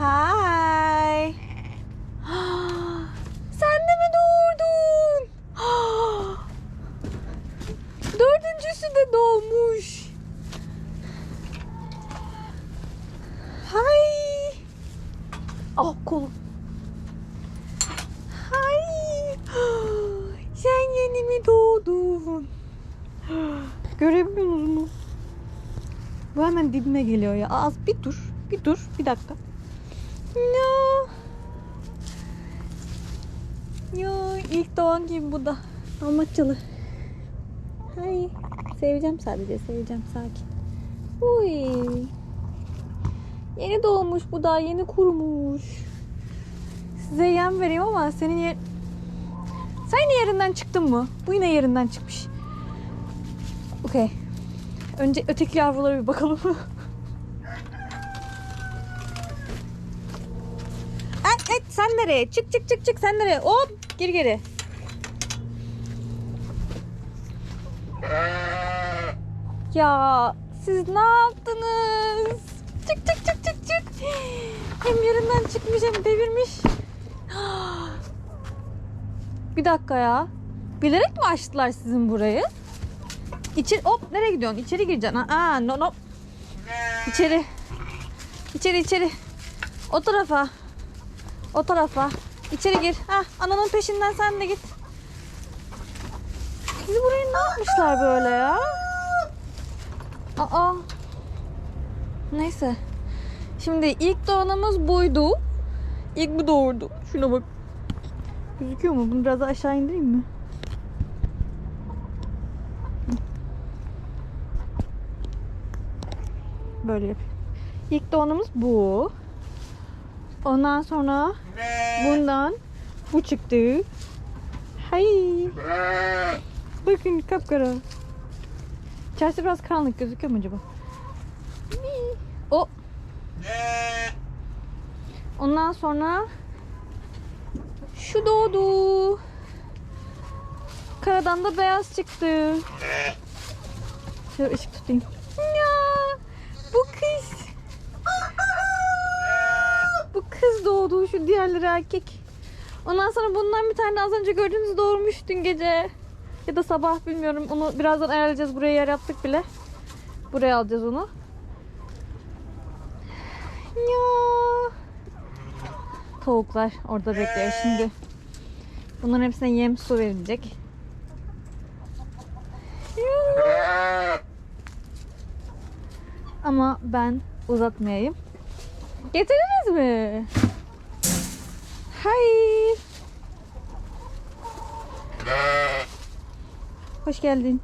Hi. Sen de mi doğurdun? Dördüncüsü de doğmuş. Hay. Ah kolum. Hay. Sen yeni mi doğdun? Görebiliyor musunuz? Bu hemen dibime geliyor ya. Az bir dur. Bir dur. Bir dakika. No. Yo, ilk doğan gibi bu da. Almaçyalı. Hay. Seveceğim sadece. Seveceğim sakin. Uy. Yeni doğmuş bu da. Yeni kurumuş. Size yem vereyim ama senin yer... Sen yine yerinden çıktın mı? Bu yine yerinden çıkmış. Okey. Önce öteki yavrulara bir bakalım. et sen nereye? Çık çık çık çık sen nereye? Hop geri geri. Ya siz ne yaptınız? Çık çık çık çık çık. Hem yerinden çıkmış hem devirmiş. Bir dakika ya. Bilerek mi açtılar sizin burayı? İçeri hop nereye gidiyorsun? İçeri gireceksin. Aa no no. İçeri. İçeri içeri. O tarafa. O tarafa. İçeri gir. Ha ananın peşinden sen de git. Sizi buraya ne yapmışlar böyle ya? Aa. Neyse. Şimdi ilk doğanımız buydu. İlk bu doğurdu. Şuna bak. Gözüküyor mu? Bunu biraz aşağı indireyim mi? Böyle yapayım. İlk doğanımız bu. Ondan sonra bundan bu çıktı. Hay. Bakın kapkara. İçerisi biraz karanlık gözüküyor mu acaba? O. Ondan sonra şu doğdu. Karadan da beyaz çıktı. Şöyle ışık tutayım. Ya, bu kız. Bu doğdu. Şu diğerleri erkek. Ondan sonra bundan bir tane az önce gördüğünüz doğurmuş dün gece. Ya da sabah bilmiyorum. Onu birazdan ayarlayacağız. Buraya yer yaptık bile. Buraya alacağız onu. Ya. Tavuklar orada bekliyor şimdi. Bunların hepsine yem su verilecek. Ya. Ama ben uzatmayayım. Getirdiniz mi? Hayır. Hoş geldin.